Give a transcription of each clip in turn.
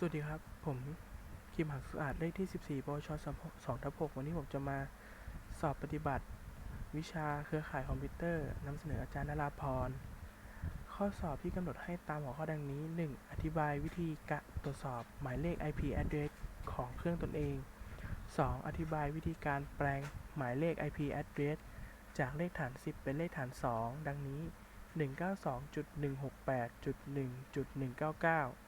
สวัสดีครับ ผมคิมหักสะอาดเลขที่ 14ปวช2ทับ6วันนี้ผมจะมาสอบปฏิบัติ วิชาเครือข่ายคอมพิวเตอร์นำเสนออาจารย์นราพร ข้อสอบที่กำหนดให้ตามหัวข้อดังนี้ 1. อธิบายวิธีการตรวจสอบหมายเลข IP address ของเครื่องตนเอง 2. อธิบายวิธีการแปลงหมายเลข IP address จากเลขฐาน 10 เป็นเลขฐาน 2 ดังนี้ 192.168.1.199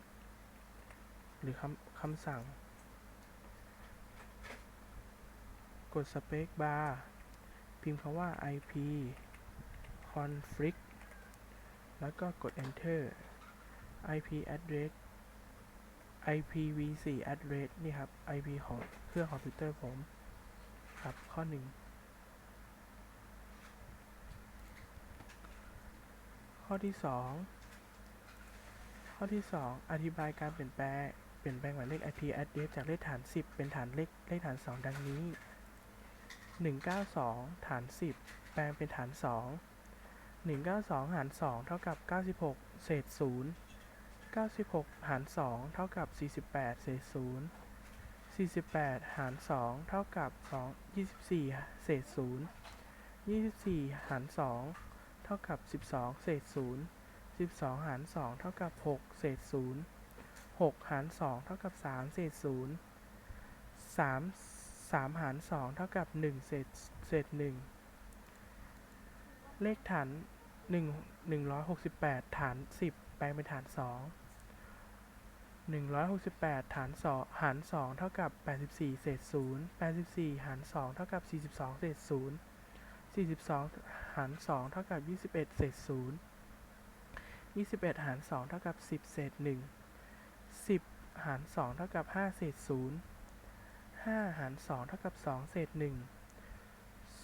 หรือคำคำสั่ง กด space bar พิมพ์คำว่า ip config แล้วก็กด enter ip address ipv4 address นี่ครับ ip ของเครื่องคอมพิวเตอร์ผม ครับ ข้อ1ข้อที่ 2 ข้อที่ 2 อธิบายการเปลี่ยนแปลง เปลี่ยนแปลงหมายเลข IP address จากเลขฐาน 10 เป็นฐานเลขเลขฐาน 2 ดังนี้ 192 ฐาน 10 แปลงเป็นฐาน 2 192 หาร 2 เท่ากับ 96 เศษ 0 96 หาร 2 เท่ากับ 48 เศษ 0 48 หาร 2 เท่ากับ 2 24 เศษ 0 24 หาร 2 เท่ากับ 12 เศษ 0 12 หาร 2 เท่ากับ 6 เศษ 0 6 หาร 2 เท่ากับ 3 เศษ 0 3 3 หาร 2 เท่ากับ 1 เศษเศษ 1 เลขฐาน 1 168 ฐาน 10 แปลงเป็นฐาน 2 168 ฐาน 2 หาร 2 เท่ากับ 84 เศษ 0 84 หาร 2 เท่ากับ 42 เศษ 0 42 หาร 2 เท่ากับ 21 เศษ 0 21 หาร 2 เท่ากับ 10 เศษ 1 10 หาร 2 เท่ากับ 5 เศษ 0 5 หาร 2 เท่ากับ 2 เศษ 1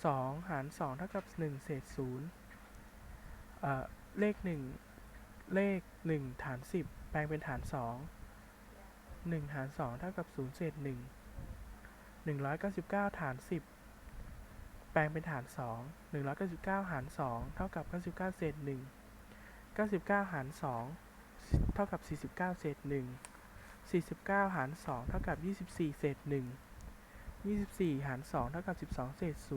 2 หาร 2 เท่ากับ 1 เศษ 0 เอ่อ เลข 1 เลข 1 ฐาน 10 แปลงเป็นฐาน 2 1 หาร 2 เท่ากับ 0 เศษ 1 199 ฐาน 10 แปลงเป็นฐาน 2 199 หาร 2 เท่ากับ 99 เศษ 1 99 หาร 2 เท่ากับ 49 เศษ 1 49 หาร 2 เท่ากับ 24 เศษ 1 24 หาร 2 เท่ากับ 12 เศษ 0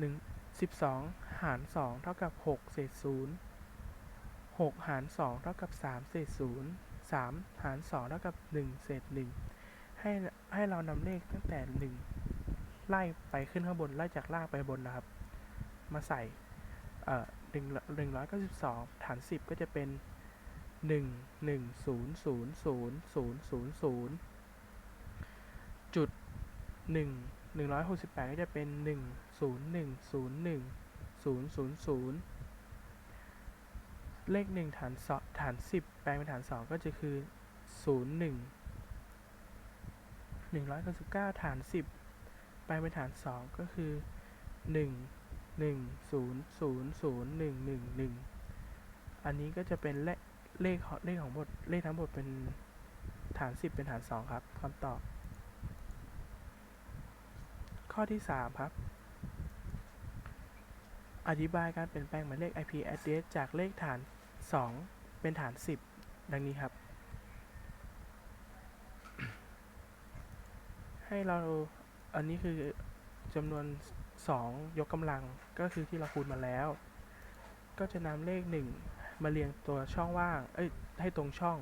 1 12 หาร 2 เท่ากับ 6 เศษ 0 6 หาร 2 เท่ากับ 3 เศษ 0 3 หาร 2 เท่ากับ 1 เศษ 1 ให้ให้เรานำเลขตั้งแต่ 1 ไล่ไปขึ้นข้างบน ไล่จากล่างไปบนนะครับ มาใส่เอ่อ192ฐาน10ก็จะเป็น 1 1 0 0 0 0 0 0 0จุด1 168ก็จะเป็น1 0 1 0 1 0 0 0เลข1ฐานสฐาน10แปลงเป็นฐาน2ก็จะคือ0 1 199ฐาน10แปลงเป็นฐาน2ก็คือ1 1 0 0 0 1 1 1อันนี้ก็จะเป็นเลข เลขของเลขของบทเลขทั้งหมดเป็นฐาน 10 เป็นฐาน 2 ครับคำตอบ ข้อที่ 3 ครับ อธิบายการเปลี่ยนแปลงหมายเลข IP address จากเลขฐาน 2 เป็นฐาน 10 ดังนี้ครับ ให้เราอันนี้คือจำนวน 2 ยกกำลังก็คือที่เราคูณมาแล้ว ก็จะนำเลข 1 มาเรียงตัวช่องว่าง เอ้ย ให้ตรงช่อง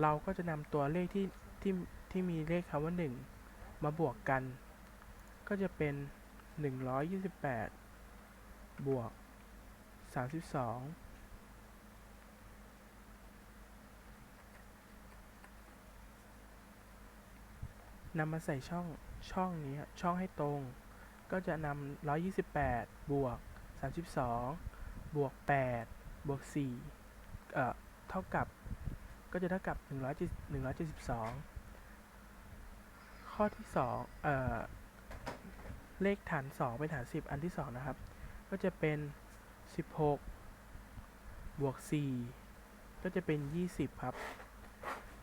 เราก็จะนำตัวเลขที่ที่ที่มีเลขคำว่า 1 มาบวกกัน ก็จะเป็น 128 บวก 32นำมาใส่ช่องช่องนี้ช่องให้ตรง ก็จะนำ128 บวก 32 บวก8บวก4เอ่อเท่ากับก็จะเท่ากับ100 172ข้อที่2เอ่อเลขฐาน2เป็นฐาน10อันที่2นะครับ ก็จะเป็น16บวก4ก็จะเป็น20ครับ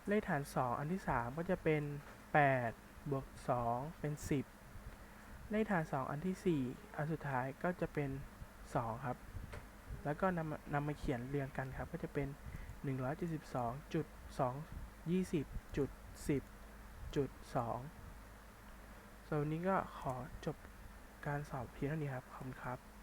เลขฐาน2อันที่3ก็จะเป็น8บวก2เป็น10เลขฐาน2อันที่4อันสุดท้ายก็จะเป็น2ครับ แล้วก็นำนำมาเขียนเรียงกันครับ ก็จะเป็น 172จุด2 20จุด10จุด2ส่วนวันนี้ก็ขอจบการสอบเพียงเท่านี้ครับ ขอบคุณครับ